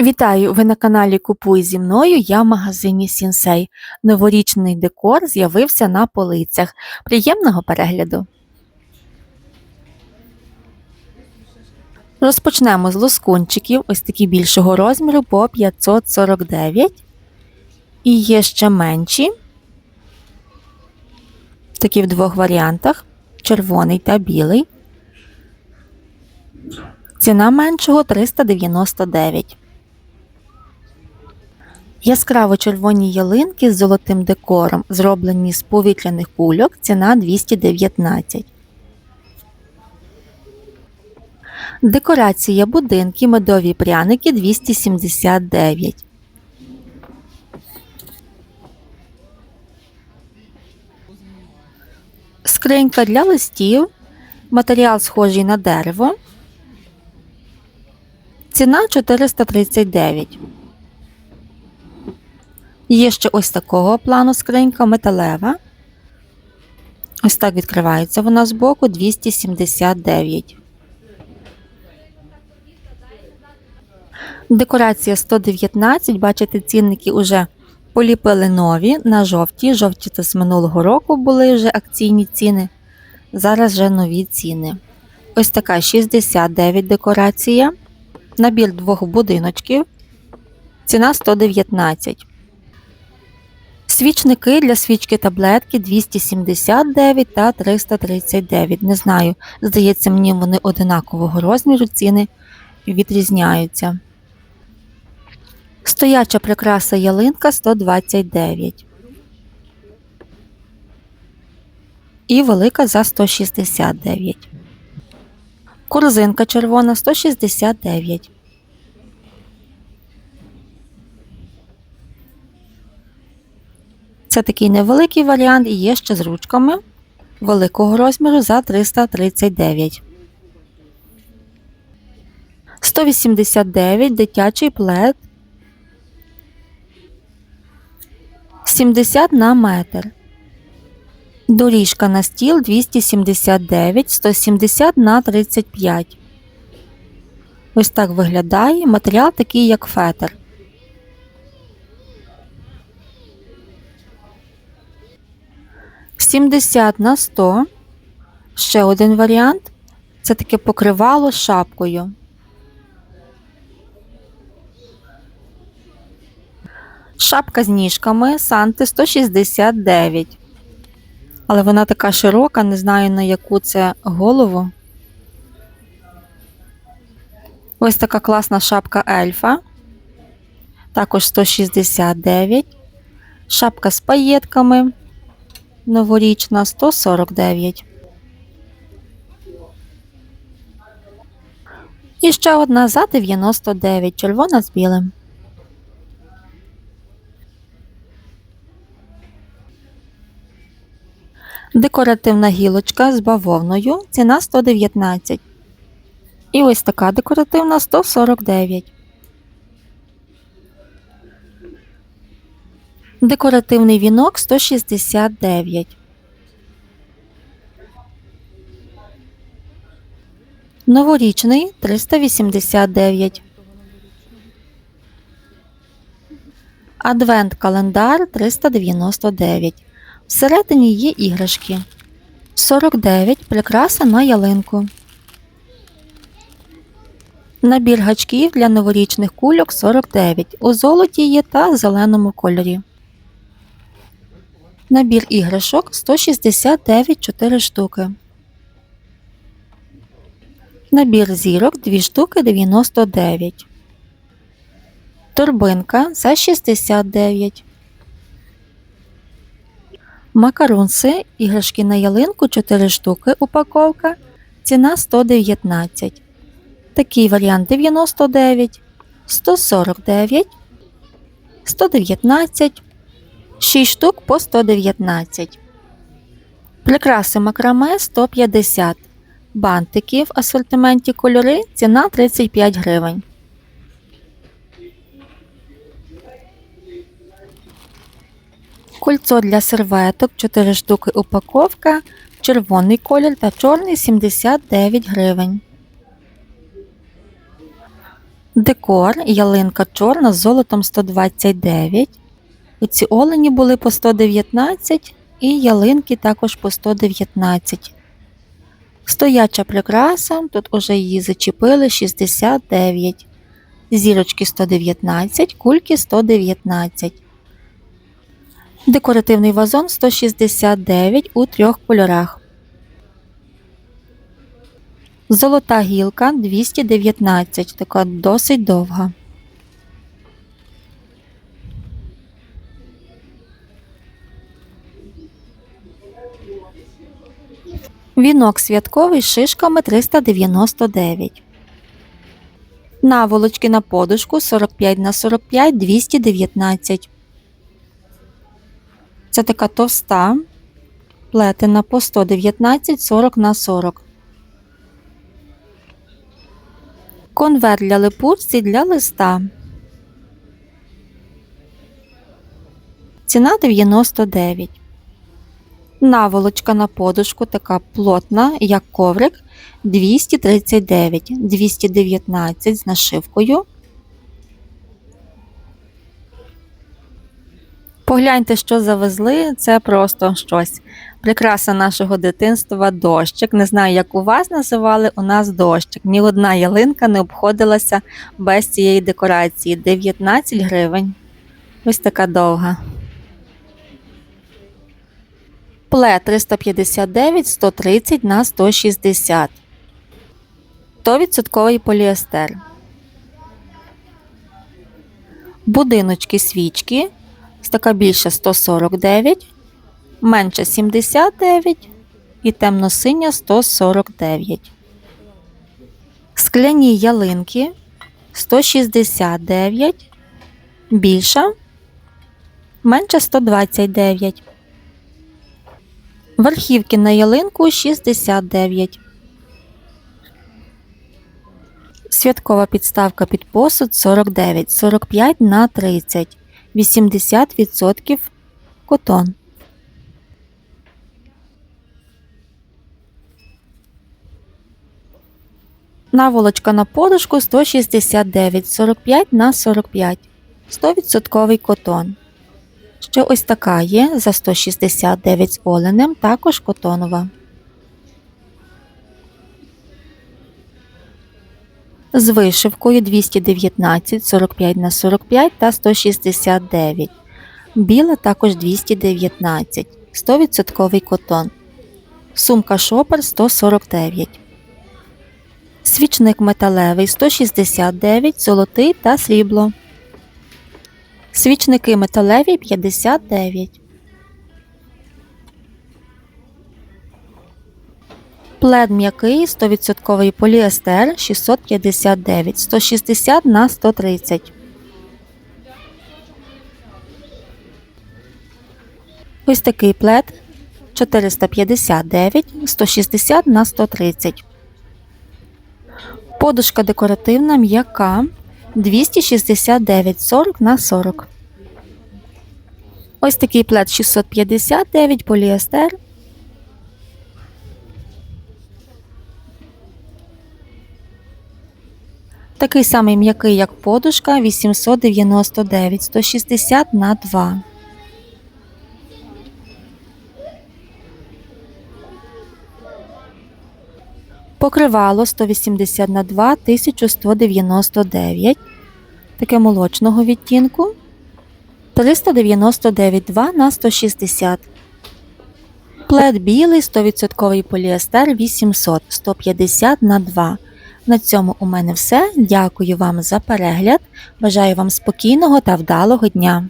Вітаю! Ви на каналі Купуй зі мною. Я в магазині Сінсей. Новорічний декор з'явився на полицях. Приємного перегляду! Розпочнемо з лоскунчиків, ось такі більшого розміру по 549. І є ще менші. Такі в двох варіантах: червоний та білий. Ціна меншого 399. Яскраво червоні ялинки з золотим декором, зроблені з повітряних кульок, ціна 219. Декорація будинки, медові пряники 279. Скринька для листів. Матеріал схожий на дерево. Ціна 439. Є ще ось такого плану скринька металева. Ось так відкривається вона збоку 279. Декорація 119. Бачите, цінники вже поліпили нові на жовті. Жовті це з минулого року були вже акційні ціни. Зараз вже нові ціни. Ось така 69 декорація. Набір двох будиночків. Ціна 119. Свічники для свічки таблетки 279 та 339. Не знаю, здається, мені вони одинакового розміру, ціни відрізняються. Стояча прикраса ялинка 129. І велика за 169. Корзинка червона 169. Це такий невеликий варіант і є ще з ручками великого розміру за 339. 189 дитячий плед 70 на метр. Доріжка на стіл 279, 170 на 35. Ось так виглядає. Матеріал такий, як фетр. Сімдесят на 100. Ще один варіант. Це таке покривало шапкою. Шапка з ніжками Санти 169. Але вона така широка, не знаю на яку це голову. Ось така класна шапка ельфа. Також 169. Шапка з паєтками. Новорічна 149. І ще одна за 99. Червона з білим. Декоративна гілочка з бавовною. Ціна 119. І ось така декоративна 149. Декоративний вінок 169. Новорічний 389. Адвент календар 399. Всередині є іграшки. 49 прикраса на ялинку. Набір гачків для новорічних кульок 49. У золоті є та зеленому кольорі. Набір іграшок 169 4 штуки. Набір зірок 2 штуки 99. Торбинка за 69. Макарунси, іграшки на ялинку 4 штуки упаковка. Ціна 119. Такий варіант 99, 149, 119, 6 штук по 119. Прикраси макраме 150. Бантики в асортименті кольори. Ціна 35 гривень. Кольцо для серветок 4 штуки упаковка, червоний колір та чорний 79 гривень. Декор, ялинка чорна з золотом 129. Оці олені були по 119 і ялинки також по 119. Стояча прикраса, тут уже її зачепили 69. Зірочки 119, кульки 119. Декоративний вазон 169 у трьох кольорах. Золота гілка 219, така досить довга. Вінок святковий з шишками 399. Наволочки на подушку 45 на 45 219. Це така товста плетена по 119 40 на 40. Конверт для липучці для листа. Ціна 99. Наволочка на подушку така плотна, як коврик 239, 219 з нашивкою. Погляньте, що завезли, це просто щось. Прикраса нашого дитинства дощик. Не знаю, як у вас називали, у нас дощик. Ні одна ялинка не обходилася без цієї декорації. 19 гривень. Ось така довга. Пле 359 130 на 160. 100% поліестер. Будиночки свічки. Така більша 149, менша 79 і темно-синя 149. Скляні ялинки 169, більша, менша 129. Верхівки на ялинку 69. Святкова підставка під посуд 49, 45 на 30. 80% котон. Наволочка на подушку 169, 45 на 45. 100% котон. Ще ось така є за 169 з оленем, також котонова. з вишивкою 219, 45 на 45 та 169. Біла також 219, 100% котон. Сумка шопер 149. Свічник металевий 169, золотий та срібло. Свічники металеві 59. Плед м'який 100% поліестер 659, 160 на 130. Ось такий плед 459, 160 на 130. Подушка декоративна м'яка 269 40 на 40. Ось такий плед 659 поліестер Такий самий м'який, як подушка 899 160 на 2. Покривало 180 на 2 1199. Таке молочного відтінку. 399 2 на 160. Плед білий 100% поліестер 800 150 на 2. На цьому у мене все. Дякую вам за перегляд. Бажаю вам спокійного та вдалого дня!